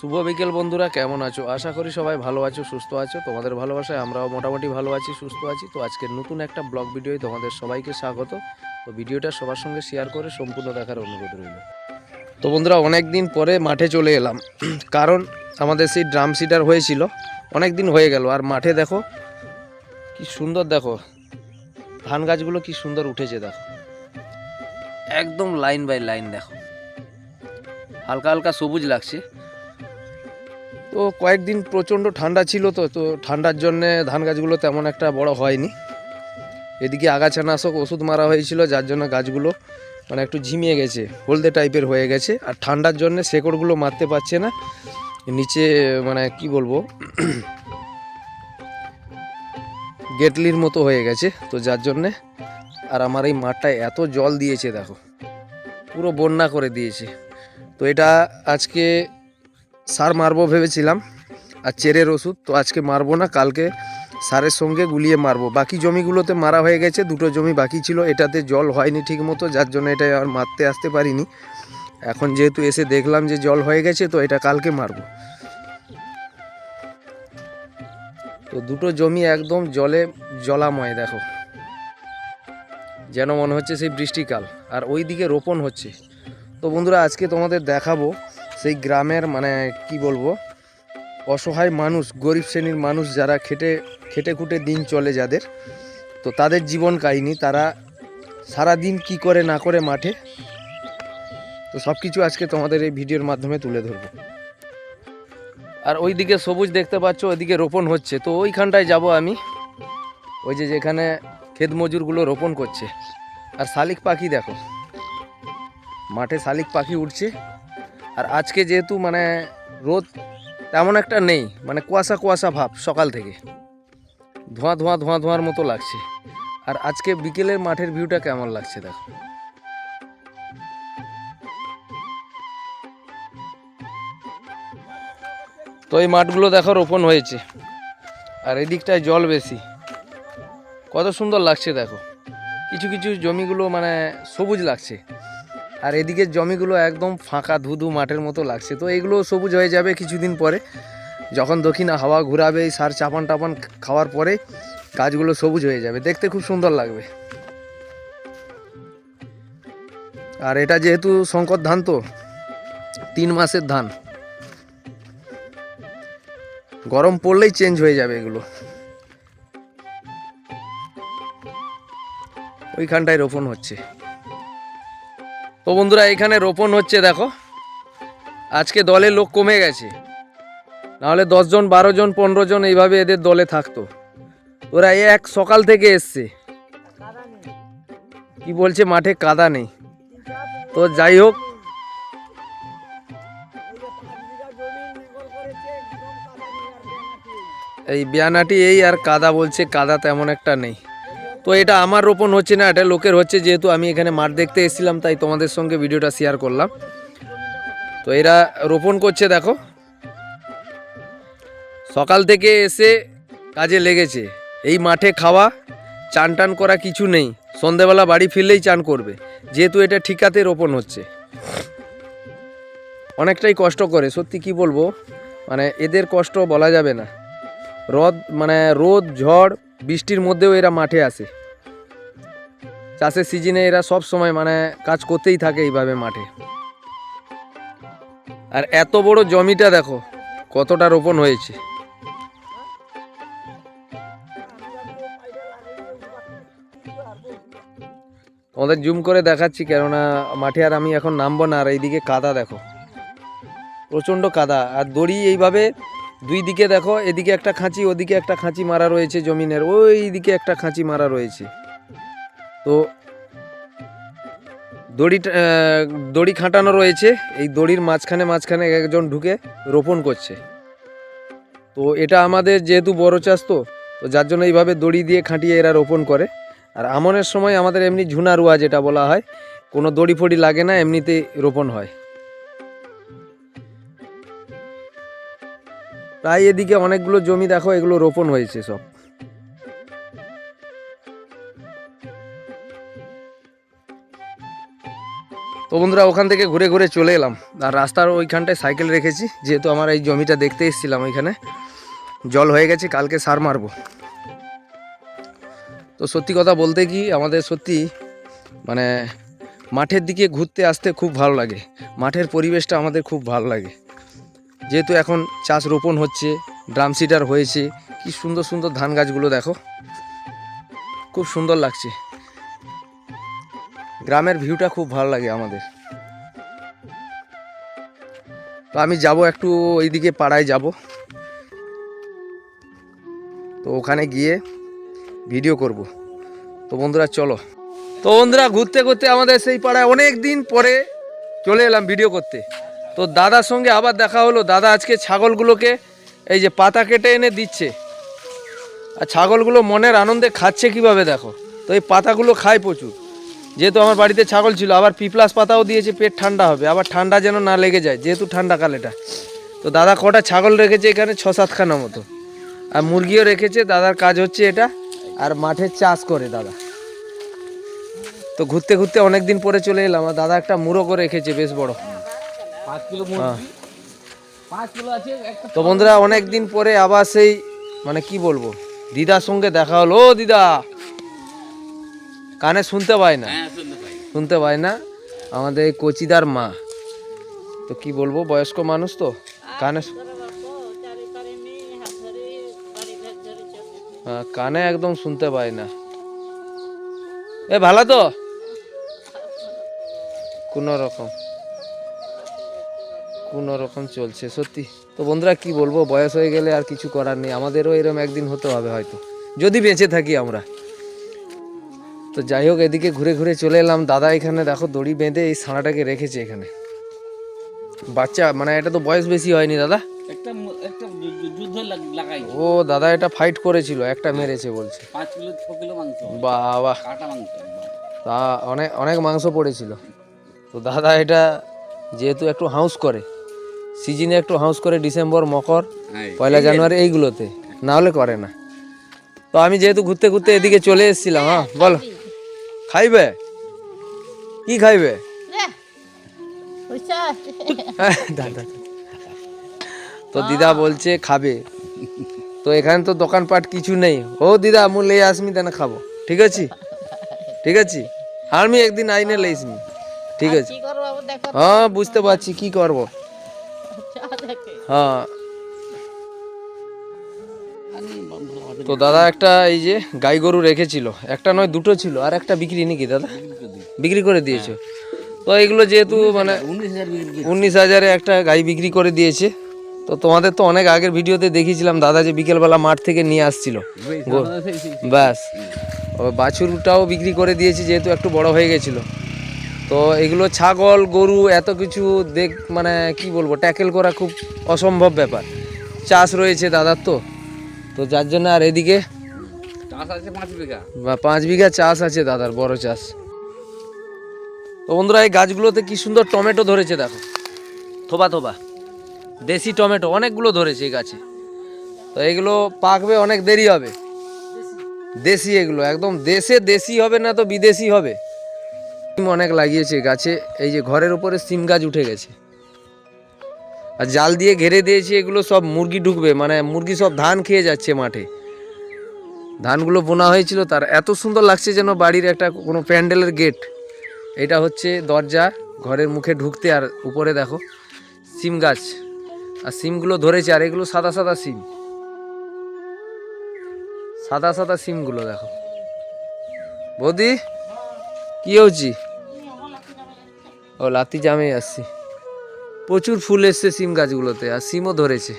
শুভ বিকেল বন্ধুরা, কেমন আছো? আশা করি সবাই ভালো আছো, সুস্থ আছো। তোমাদের ভালোবাসায় আমরাও মোটামুটি ভালো আছি, সুস্থ আছি। তো আজকে নতুন একটা ব্লগ ভিডিওয় তোমাদের সবাইকে স্বাগত। তো ভিডিওটা সবার সঙ্গে শেয়ার করে সম্পূর্ণ দেখার অনুরোধ রইল। তো বন্ধুরা অনেক দিন পরে মাঠে চলে এলাম। কারণ আমাদের সেই ড্রাম সিটার হয়েছিল অনেক দিন হয়ে গেল। আর মাঠে দেখো, কি সুন্দর দেখো, ধান গাছগুলো কি সুন্দর উঠেছে দেখো। একদম লাইন বাই লাইন দেখো। হালকা হালকা সবুজ লাগছে। তো কয়েকদিন প্রচণ্ড ঠান্ডা ছিল তো তো ঠান্ডার জন্যে ধান গাছগুলো তেমন একটা বড় হয়নি। এদিকে আগাছানাশক ওষুধ মারা হয়েছিল, যার জন্য গাছগুলো মানে একটু ঝিমিয়ে গেছে, হলদে টাইপের হয়ে গেছে। আর ঠান্ডার জন্য শেকড়গুলো মারতে পারছে না। নিচে মানে কি বলব, গেটলির মতো হয়ে গেছে। তো যার জন্যে আর আমার এই মাঠটায় এত জল দিয়েছে, দেখো। পুরো বন্যা করে দিয়েছে। তো এটা আজকে সার মারবো ভেবেছিলাম, আর চেরের ওষুধ, তো আজকে মারবো না, কালকে সারের সঙ্গে গুলিয়ে মারবো। বাকি জমিগুলোতে মারা হয়ে গেছে, দুটো জমি বাকি ছিল, এটাতে জল হয়নি ঠিক মতো যার জন্য এটা আর মারতে আসতে পারিনি। এখন যেহেতু এসে দেখলাম যে জল হয়ে গেছে, তো এটা কালকে মারবো। তো দুটো জমি একদম জলে জলাময়, দেখো। যেন মনে হচ্ছে সেই বৃষ্টিকাল, আর ওই দিকে রোপণ হচ্ছে। তো বন্ধুরা, আজকে তোমাদের দেখাবো সেই গ্রামের মানে কি বলব, অসহায় মানুষ, গরিব শ্রেণির মানুষ যারা খেটে খেটে খুটে দিন চলে যাদের, তো তাদের জীবন কাহিনী, তারা সারা দিন কি করে না করে মাঠে, তো সব কিছু আজকে তোমাদের এই ভিডিওর মাধ্যমে তুলে ধরবো। আর ওইদিকে সবুজ দেখতে পাচ্ছ, ওইদিকে রোপণ হচ্ছে, তো ওইখানটায় যাব আমি। ওই যে যেখানে ক্ষেত মজুরগুলো রোপণ করছে। আর শালিক পাখি দেখো, মাঠে শালিক পাখি উঠছে। আর আজকে যেহেতু মানে রোদ তেমন একটা নেই মানে কুয়াশা কুয়াশা ভাব সকাল থেকে। ধোঁয়া ধোঁয়া ধোঁয়া ধোঁয়ার মতো লাগছে। আর আজকে বিকেলের মাঠের ভিউটা কেমন লাগছে দেখো। তো এই মাঠগুলো দেখো রোপণ হয়েছে। আর এদিকটায় জল বেশি। কত সুন্দর লাগছে দেখো। কিছু কিছু জমিগুলো মানে সবুজ লাগছে। আর এদিকের জমিগুলো একদম ফাঁকা ধুধু মাঠের মতো লাগছে। তো এগুলো সবুজ হয়ে যাবে কিছুদিন পরে। যখন দক্ষিণা হাওয়া ঘুরাবে, এই সার চাপান টাপান খাওয়ার পরে গাছগুলো সবুজ হয়ে যাবে। দেখতে খুব সুন্দর লাগবে। আর এটা যেহেতু শঙ্কর ধান তো, তিন মাসের ধান। গরম পড়লেই চেঞ্জ হয়ে যাবে এগুলো। ওইখানটায় রোপণ হচ্ছে। তো বন্ধুরা, এখানে রোপণ হচ্ছে, দেখো। আজকে দলে লোক কমে গেছে। নাহলে দশজন বারো জন, পনেরো জন এইভাবে এদের দলে থাকতো। ওরা এক সকাল থেকে এসছে। কি বলছে, মাঠে কাদা নেই। তো যাই হোক। এই বিয়ানাটি এই আর কাদা বলছে, কাদা তেমন একটা নেই। তো এটা আমার রোপণ হচ্ছে না, এটা লোকের হচ্ছে। যেহেতু আমি এখানে মাঠ দেখতে এসেছিলাম, তাই তোমাদের সঙ্গে ভিডিওটা শেয়ার করলাম। তো এরা রোপণ করছে, দেখো। সকাল থেকে এসে কাজে লেগেছে। এই মাঠে খাওয়া, চান টান করা কিছু নেই। সন্ধেবেলা বাড়ি ফিরলেই চান করবে। যেহেতু এটা ঠিকাতে রোপণ হচ্ছে। অনেকটাই কষ্ট করে, সত্যি কি বলব? মানে এদের কষ্ট বলা যাবে না। রদ মানে রোদ, ঝড় বৃষ্টির মধ্যেও এরা মাঠে আসে চাষের সিজনে এরা সব সময় মানে কাজ করতেই থাকে এইভাবে মাঠে। আর এত বড় জমিটা দেখো, কতটা রোপণ হয়েছে। তোমাদের জুম করে দেখাচ্ছি, কেননা মাঠে আর আমি এখন নামবো না, আর এইদিকে কাদা দেখো। প্রচণ্ড কাদা, আর দড়ি এইভাবে দুই দিকে দেখো, এদিকে একটা খাঁচি, ওদিকে একটা খাঁচি মারা রয়েছে জমিনের ওই দিকে একটা খাঁচি মারা রয়েছে। তো দড়ি দড়ি খাটানো রয়েছে, এই দড়ির মাঝখানে মাঝখানে একজন ঢুকে রোপণ করছে। তো এটা আমাদের যেহেতু বড় চাষ তো তো যার জন্য এইভাবে দড়ি দিয়ে খাঁটিয়ে এরা রোপণ করে। আর আমনের সময় আমাদের এমনি ঝুনা রুয়া যেটা বলা হয়, কোনো দড়ি ফড়ি লাগে না, এমনিতেই রোপণ হয়। প্রায় এদিকে অনেকগুলো জমি দেখো, এগুলো রোপণ হয়েছে সব। তো বন্ধুরা, ওখান থেকে ঘুরে ঘুরে চলে এলাম। আর রাস্তার ওইখানটায় সাইকেল রেখেছি, যেহেতু আমার এই জমিটা দেখতে এসেছিলাম ওইখানে। জল হয়ে গেছে, কালকে সার মারবো। তো সত্যি কথা বলতে কি, আমাদের সত্যি মানে মাঠের দিকে ঘুরতে আসতে খুব ভালো লাগে। মাঠের পরিবেশটা আমাদের খুব ভালো লাগে। যেহেতু এখন চাষ রোপণ হচ্ছে, ড্রাম সিডার হয়েছে, কি সুন্দর সুন্দর ধান গাছগুলো দেখো। খুব সুন্দর লাগছে। গ্রামের ভিউটা খুব ভালো লাগে আমাদের। তো আমি যাব একটু ওইদিকে পাড়ায় যাব। তো ওখানে গিয়ে ভিডিও করব। তো বন্ধুরা চলো। তো বন্ধুরা ঘুরতে ঘুরতে আমাদের সেই পাড়ায় অনেক দিন পরে চলে এলাম ভিডিও করতে। তো দাদার সঙ্গে আবার দেখা হলো। দাদা আজকে ছাগলগুলোকে এই যে পাতা কেটে এনে দিচ্ছে। আর ছাগলগুলো মনের আনন্দে খাচ্ছে কীভাবে দেখো? তো এই পাতাগুলো খায় প্রচুর। যেহেতু আমার বাড়িতে ছাগল ছিল, আবার পিপ্লাস পাতাও দিয়েছে, পেট ঠান্ডা হবে। আবার ঠান্ডা যেন না লেগে যায়, যেহেতু ঠান্ডা কাল এটা। তো দাদা কটা ছাগল রেখেছে এখানে? ছ সাতখানা মতো। আর মুরগিও রেখেছে, দাদার কাজ হচ্ছে এটা। আর মাঠে চাষ করে দাদা। তো ঘুরতে ঘুরতে অনেক দিন পরে চলে এলাম, আর দাদা একটা মুরগও রেখেছে, বেশ বড়। তো বন্ধুরা অনেক দিন পরে আবার সেই মানে কি বলব দিদার সঙ্গে দেখা হলো। ও দিদা কানে শুনতে পায় না। হ্যাঁ শুনতে পাই। পায় না। আমাদের এই কচিদার মা। তো কি বলব বয়স্ক মানুষ তো কানে হ্যাঁ, কানে একদম শুনতে পায় না। এ ভালো তো? কোন রকম। কোন রকম চলছে সত্যি। তো বন্ধুরা কি বলব? বয়স হয়ে গেলে আর কিছু করার নেই। আমাদেরও এরকম একদিন হতে হবে হয়তো। যদি বেঁচে থাকি আমরা। তো যাই হোক এদিকে ঘুরে ঘুরে চলে এলাম। দাদা এখানে দেখো দড়ি বেঁধে এই সাঁড়াটাকে রেখেছে এখানে। বাচ্চা মানে এটা তো বয়স বেশি হয়নি দাদা? একটা একটা যু- যু- যুদ্ধ লাগাই ও দাদা এটা ফাইট করেছিল একটা মেরেছে বলছে। পাঁচ কিলো ছ কিলো মাংস। বাবা। কাটা মাংস তা অনেক অনেক মাংস পড়েছিল। তো দাদা এটা যেহেতু একটু হাউস করে সিজনে একটু হাউস করে ডিসেম্বর মকর হ্যাঁ, পয়লা জানুয়ারি এইগুলোতে না হলে করে না। তো আমি যেহেতু ঘুরতে ঘুরতে এদিকে চলে এসেছিলাম হ্যাঁ বলো। খাইবে? কি খাইবে? দাদা তো দিদা বলছে খাবে। তো এখানে তো দোকানপাট কিছু নেই। ও দিদা মু লে আসমি তেনে খাব। ঠিক আছে? ঠিক আছে? আমি একদিন আইনে লেইসমি। ঠিক আছে? হ্যাঁ বুঝতে পারছি কি করব? আরে তো দাদা একটা এই যে গাই গরু রেখেছিল। একটা নয় দুটো ছিল আর একটা বিক্রি নাকি দাদা? বিক্রি করে দিয়েছ। তো এগুলো যেহেতু মানে উনিশ হাজার একটা গাই বিক্রি করে দিয়েছে। তো তোমাদের তো অনেক আগের ভিডিওতে দেখিয়েছিলাম দাদা যে বিকেলবেলা মাঠ থেকে নিয়ে আসছিল। ব্যাস। ও বাছুরটাও বিক্রি করে দিয়েছি যেহেতু একটু বড় হয়ে গেছিল। তো এগুলো ছাগল গরু এত কিছু দেখ মানে কি বলব ট্যাকেল করা খুব অসম্ভব ব্যাপার। চাষ রয়েছে দাদার তো তো যার জন্য আর এদিকে পাঁচ বিঘা। বা পাঁচ বিঘা চাষ আছে দাদার বড় চাষ। তো বন্ধুরা এই গাছগুলোতে কি সুন্দর টমেটো ধরেছে দেখো। থোবা থোবা। দেশি টমেটো অনেকগুলো ধরেছে এই গাছে। তো এগুলো পাকবে অনেক দেরি হবে। দেশি এগুলো একদম দেশে দেশি হবে না তো বিদেশি হবে। সিম অনেক লাগিয়েছে গাছে, এই যে ঘরের উপরে সিম গাছ উঠে গেছে। আর জাল দিয়ে ঘেরে দিয়েছি, এগুলো সব মুরগি ঢুকবে মানে মুরগি সব ধান খেয়ে যাচ্ছে মাঠে। ধানগুলো বোনা হয়েছিল, তার এত সুন্দর লাগছে যেন বাড়ির একটা কোনো প্যান্ডেলের গেট। এটা হচ্ছে দরজা, ঘরের মুখে ঢুকতে আর উপরে দেখো, সিম গাছ। আর সিমগুলো ধরেছে, আর এগুলো সাদা সাদা সিম। সাদা সাদা সিমগুলো দেখো। বৌদি কি হচ্ছে ও লাতি জামে আসছি প্রচুর ফুল এসছে সিম গাছগুলোতে আর সিমও ধরেছে।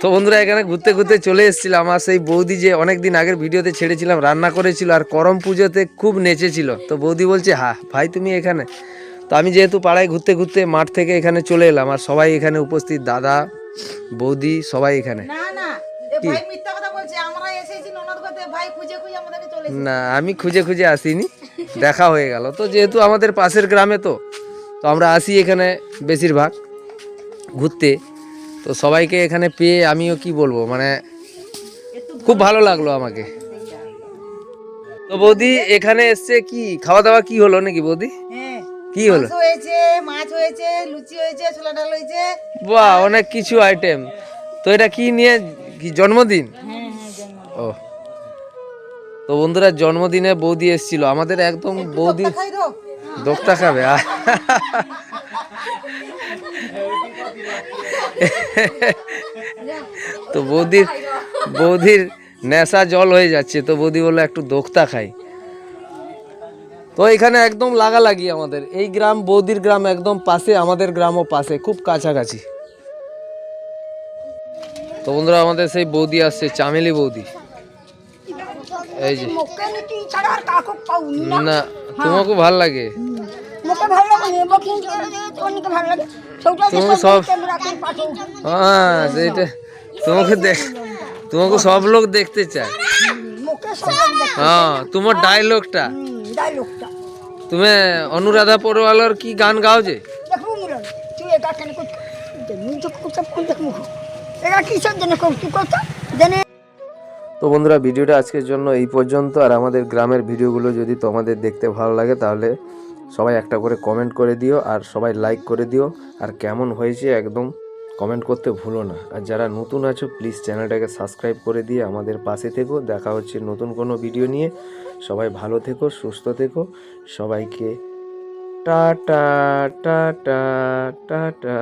তো বন্ধুরা এখানে ঘুরতে ঘুরতে চলে এসেছিলাম আমার সেই বৌদি যে অনেক দিন আগের ভিডিওতে ছেড়েছিলাম রান্না করেছিল আর করম পুজোতে খুব নেচেছিল। তো বৌদি বলছে হ্যাঁ ভাই তুমি এখানে? তো আমি যেহেতু পাড়ায় ঘুরতে ঘুরতে মাঠ থেকে এখানে চলে এলাম আর সবাই এখানে উপস্থিত দাদা বৌদি সবাই এখানে। না না ভাই মিথ্যা কথা বলছে আমরা এসেছি ননদ করতে ভাই খুঁজে খুঁজে আমাদেরকে চলে না আমি খুঁজে খুঁজে আসিনি। দেখা হয়ে গেল। তো যেহেতু আমাদের পাশের গ্রামে তো তো আমরা আসি এখানে বেশিরভাগ ঘুরতে। তো সবাইকে এখানে পেয়ে আমিও কি বলব মানে খুব ভালো লাগল আমাকে। তো বৌদি এখানে এসছে কি? খাওয়া দাওয়া কি হলো নাকি বৌদি? হ্যাঁ কি হলো? হয়েছে মাছ হয়েছে লুচি হয়েছে ছোলা ডাল হয়েছে। বাহ অনেক কিছু আইটেম তো এটা কি নিয়ে কি জন্মদিন? হ্যাঁ হ্যাঁ ও তো বন্ধুরা জন্মদিনে বৌদি এসেছিল। আমাদের একদম বৌদি দোক্তা খাবে। তো বৌদির বৌদির নেশা জল হয়ে যাচ্ছে। তো বৌদি বলল একটু দোক্তা খাই। তো এখানে একদম লাগালাগি আমাদের। এই গ্রাম বৌদির গ্রাম একদম পাশে আমাদের গ্রামও পাশে খুব কাছাকাছি। তো বন্ধুরা আমাদের সেই বৌদি আসছে চামেলি বৌদি। এই যে। না? তোমাকে ভালো লাগে? তুমি সব সব- হ্যাঁ সেইটা। তোমাকে দেখ তোমাকে সব লোক দেখতে চায়। সব হ্যাঁ তোমার ডায়লগটা ডায়লগটা তুমি অনুরাধা পরওয়ালার কি গান গাও যে? এটা করতে এটা কিসের জন্য কথা জেনে তো বন্ধুরা, ভিডিওটা আজকের জন্য এই পর্যন্ত। আর আমাদের গ্রামের ভিডিওগুলো যদি তোমাদের দেখতে ভালো লাগে, তাহলে সবাই একটা করে কমেন্ট করে দিও, আর সবাই লাইক করে দিও। আর কেমন হয়েছে একদম কমেন্ট করতে ভুলো না। আর যারা নতুন আছো প্লিজ চ্যানেলটাকে সাবস্ক্রাইব করে দিয়ে আমাদের পাশে থেকো। দেখা হচ্ছে নতুন কোনো ভিডিও নিয়ে। সবাই ভালো থেকো, সুস্থ থেকো। সবাইকে টাটা টাটা টাটা।